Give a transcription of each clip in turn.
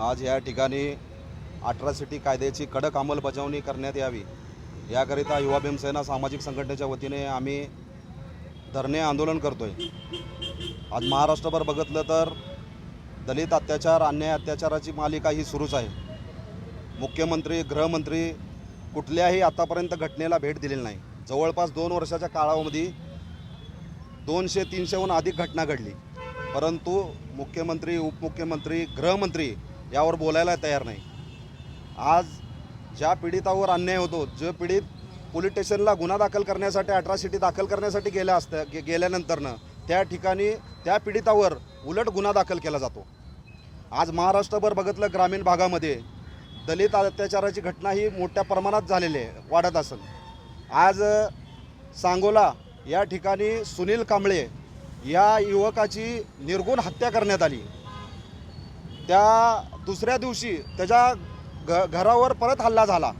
आज या ठिकाणी अठरासिटी कायद्याची कडक अंमलबजावणी करण्यात यावी. याकरिता युवा भीमसेना सामाजिक संघटनेच्या वतीने आम्ही धरणे आंदोलन करतो आहे आज महाराष्ट्रभर बघितलं तर दलित अत्याचार अन्याय अत्याचाराची मालिका ही सुरूच आहे. मुख्यमंत्री गृहमंत्री कुठल्याही आतापर्यंत घटनेला भेट दिलेली नाही. जवळपास दोन वर्षाच्या काळामध्ये दोनशे तीनशेहून अधिक घटना घडली. परंतु मुख्यमंत्री उपमुख्यमंत्री गृहमंत्री यावर बोलायला तयार नाही. आज ज्या पीडितावर अन्याय होतो जो पीडित पोलीस स्टेशनला गुन्हा दाखल करण्यासाठी अट्रॉसिटी दाखल करण्यासाठी गेल्या असत्या गे गेल्यानंतरनं त्या ठिकाणी त्या पीडितावर उलट गुन्हा दाखल केला जातो. आज महाराष्ट्रभर बघितलं ग्रामीण भागामध्ये दलित अत्याचाराची घटना ही मोठ्या प्रमाणात झालेली आहे वाढत असेल आज सांगोला या ठिकाणी सुनील कांबळे या युवकाची निर्गुण हत्या करण्यात आली. त्या दुसऱ्या दिवशी त्याच्या घ घरावर परत हल्ला झाला.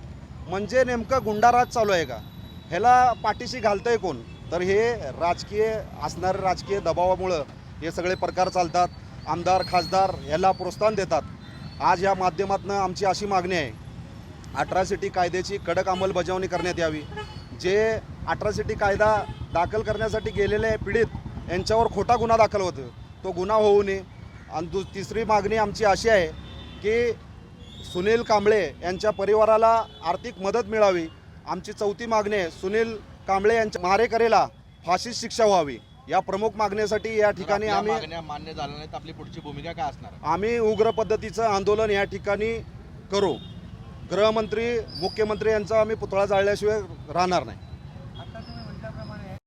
म्हणजे नेमकं गुंडाराज चालू आहे का? ह्याला पाठीशी घालतंय कोण? तर हे राजकीय असणारे राजकीय दबावामुळं हे सगळे प्रकार चालतात. आमदार खासदार ह्याला प्रोत्साहन देतात. आज या माध्यमातून आमची अशी मागणी आहे. अठरासिटी कायद्याची कडक अंमलबजावणी करण्यात यावी. जे अठरासिटी कायदा दाखल करण्यासाठी गेलेले पीडित यांच्यावर खोटा गुन्हा दाखल होतो तो गुन्हा होऊ नये. आणि दु तिसरी मागणी आमची अशी आहे की सुनील कांबळे यांच्या परिवाराला आर्थिक मदत मिळावी. आमची चौथी मागणी आहे सुनील कांबळे यांच्या मारेकरीला फाशीच शिक्षा व्हावी. या प्रमुख मागणीसाठी या ठिकाणी आम्ही मान्य झाल्या नाहीत आपली पुढची भूमिका काय असणार? आम्ही उग्र पद्धतीचं आंदोलन या ठिकाणी करू. गृहमंत्री मुख्यमंत्री यांचा आम्ही पुतळा जाळल्याशिवाय राहणार नाही.